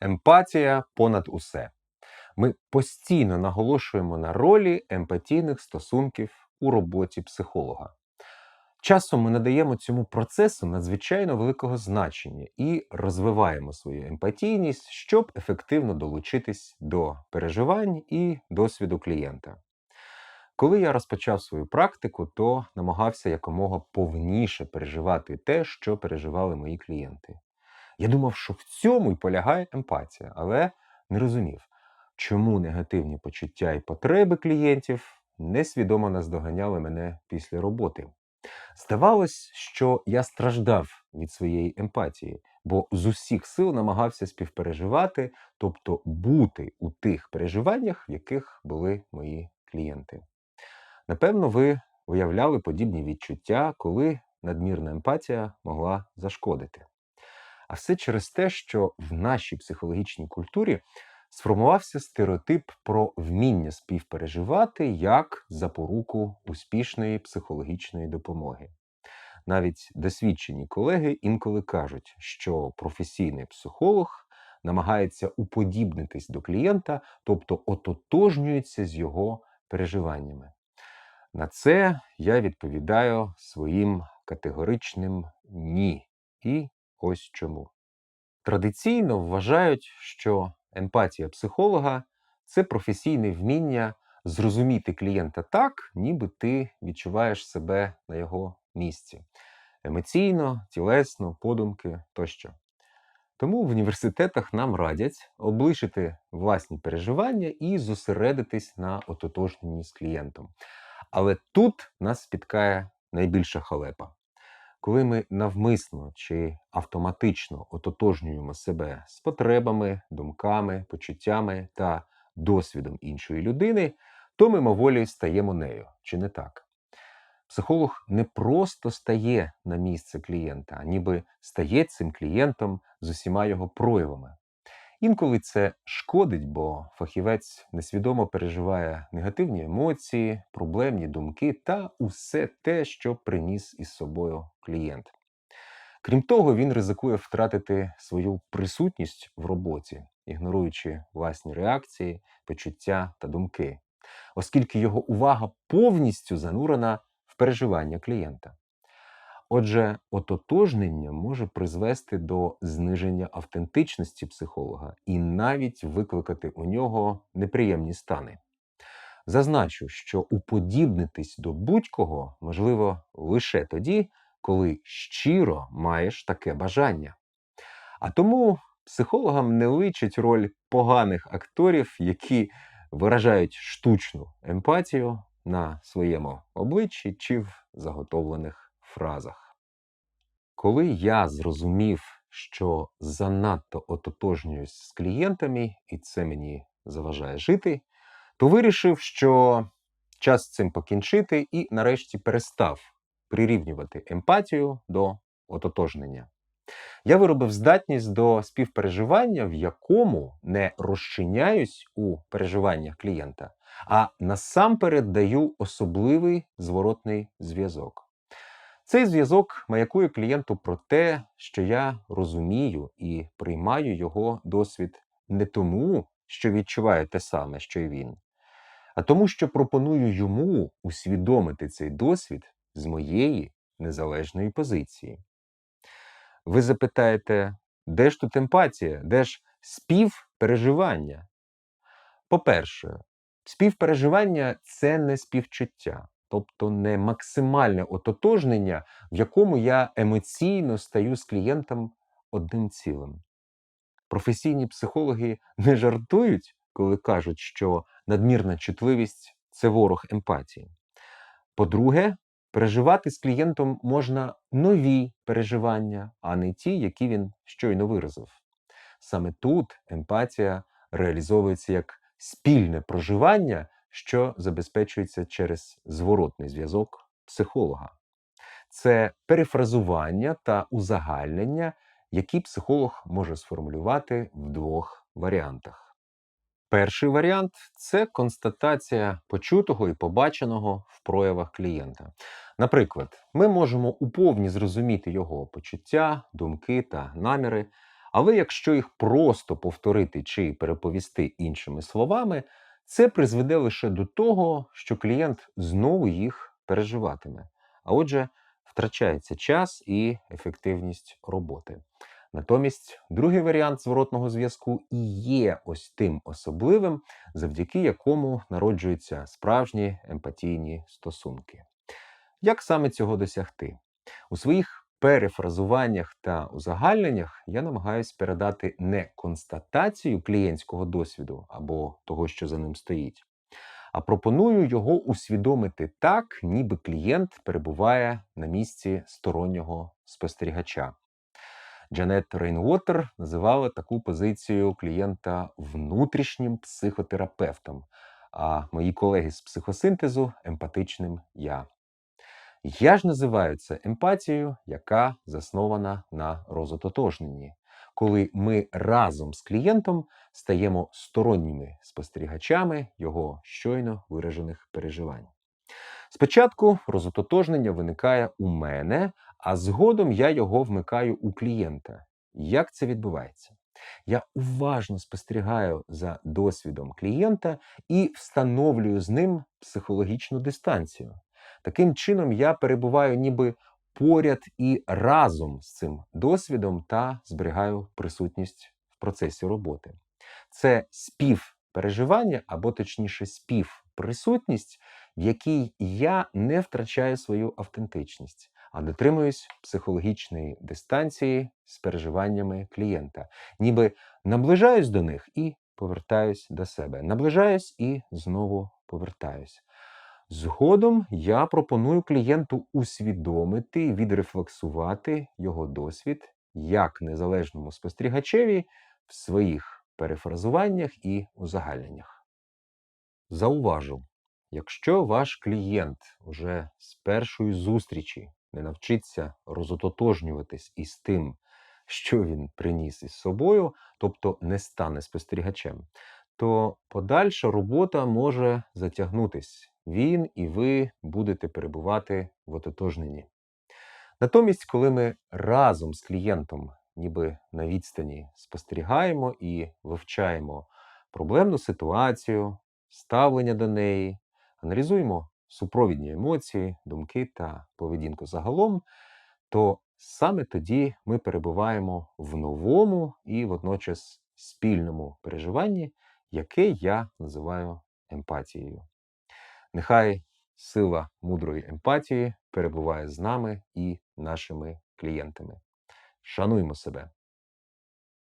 Емпатія понад усе. Ми постійно наголошуємо на ролі емпатійних стосунків у роботі психолога. Часом ми надаємо цьому процесу надзвичайно великого значення і розвиваємо свою емпатійність, щоб ефективно долучитись до переживань і досвіду клієнта. Коли я розпочав свою практику, то намагався якомога повніше переживати те, що переживали мої клієнти. Я думав, що в цьому й полягає емпатія, але не розумів, чому негативні почуття і потреби клієнтів несвідомо наздоганяли мене після роботи. Здавалось, що я страждав від своєї емпатії, бо з усіх сил намагався співпереживати, тобто бути у тих переживаннях, в яких були мої клієнти. Напевно, ви виявляли подібні відчуття, коли надмірна емпатія могла зашкодити. А все через те, що в нашій психологічній культурі сформувався стереотип про вміння співпереживати як запоруку успішної психологічної допомоги. Навіть досвідчені колеги інколи кажуть, що професійний психолог намагається уподібнитись до клієнта, тобто ототожнюється з його переживаннями. На це я відповідаю своїм категоричним ні. І ось чому. Традиційно вважають, що емпатія психолога це професійне вміння зрозуміти клієнта так, ніби ти відчуваєш себе на його місці емоційно, тілесно, подумки тощо. Тому в університетах нам радять облишити власні переживання і зосередитись на ототожненні з клієнтом. Але тут нас спіткає найбільша халепа. Коли ми навмисно чи автоматично ототожнюємо себе з потребами, думками, почуттями та досвідом іншої людини, то мимоволі стаємо нею, чи не так? Психолог не просто стає на місце клієнта, а ніби стає цим клієнтом з усіма його проявами. Інколи це шкодить, бо фахівець несвідомо переживає негативні емоції, проблемні думки та усе те, що приніс із собою клієнт. Крім того, він ризикує втратити свою присутність в роботі, ігноруючи власні реакції, почуття та думки, оскільки його увага повністю занурена в переживання клієнта. Отже, ототожнення може призвести до зниження автентичності психолога і навіть викликати у нього неприємні стани. Зазначу, що уподібнитись до будь-кого можливо лише тоді, коли щиро маєш таке бажання. А тому психологам не личить роль поганих акторів, які виражають штучну емпатію на своєму обличчі чи в заготовлених фразах. Коли я зрозумів, що занадто ототожнююсь з клієнтами, і це мені заважає жити, то вирішив, що час цим покінчити і нарешті перестав прирівнювати емпатію до ототожнення. Я виробив здатність до співпереживання, в якому не розчиняюсь у переживаннях клієнта, а насамперед даю особливий зворотний зв'язок. Цей зв'язок маякує клієнту про те, що я розумію і приймаю його досвід не тому, що відчуваю те саме, що й він, а тому, що пропоную йому усвідомити цей досвід з моєї незалежної позиції. Ви запитаєте, де ж тут емпатія, де ж співпереживання? По-перше, співпереживання це не співчуття тобто не максимальне ототожнення, в якому я емоційно стаю з клієнтом одним цілим. Професійні психологи не жартують, коли кажуть, що надмірна чутливість це ворог емпатії. По-друге, переживати з клієнтом можна нові переживання, а не ті, які він щойно виразив. Саме тут емпатія реалізовується як спільне проживання що забезпечується через зворотний зв'язок психолога. Це перефразування та узагальнення, які психолог може сформулювати в двох варіантах. Перший варіант це констатація почутого і побаченого в проявах клієнта. Наприклад, ми можемо уповні зрозуміти його почуття, думки та наміри, Але якщо їх просто повторити чи переповісти іншими словами, це призведе лише до того, що клієнт знову їх переживатиме. А отже, втрачається час і ефективність роботи. Натомість, другий варіант зворотного зв'язку і є ось тим особливим, завдяки якому народжуються справжні емпатійні стосунки. Як саме цього досягти? У своїх перефразуваннях та узагальненнях я намагаюсь передати не констатацію клієнтського досвіду або того, що за ним стоїть, а пропоную його усвідомити так, ніби клієнт перебуває на місці стороннього спостерігача. Джанет Рейнвотер називала таку позицію клієнта внутрішнім психотерапевтом, а мої колеги з психосинтезу емпатичним я. Я ж називаю це емпатією, яка заснована на розототожненні, коли ми разом з клієнтом стаємо сторонніми спостерігачами його щойно виражених переживань. Спочатку розототожнення виникає у мене, а згодом я його вмикаю у клієнта. Як це відбувається? Я уважно спостерігаю за досвідом клієнта і встановлюю з ним психологічну дистанцію. Таким чином, я перебуваю ніби поряд і разом з цим досвідом та зберігаю присутність в процесі роботи. Це співпереживання, або точніше, співприсутність, в якій я не втрачаю свою автентичність, а дотримуюсь психологічної дистанції з переживаннями клієнта, ніби наближаюсь до них і повертаюсь до себе. Наближаюсь і знову повертаюсь. Згодом я пропоную клієнту усвідомити відрефлексувати його досвід як незалежному спостерігачеві в своїх перефразуваннях і узагальненнях. Зауважу, якщо ваш клієнт уже з першої зустрічі не навчиться розототожнюватись із тим, що він приніс із собою, тобто не стане спостерігачем, то подальша робота може затягнутись. Він і ви будете перебувати в ототожненні. Натомість, коли ми разом з клієнтом, ніби на відстані, спостерігаємо і вивчаємо проблемну ситуацію, ставлення до неї, аналізуємо супровідні емоції, думки та поведінку загалом, то саме тоді ми перебуваємо в новому і водночас спільному переживанні, яке я називаю емпатією. Нехай сила мудрої емпатії перебуває з нами і нашими клієнтами. Шануймо себе!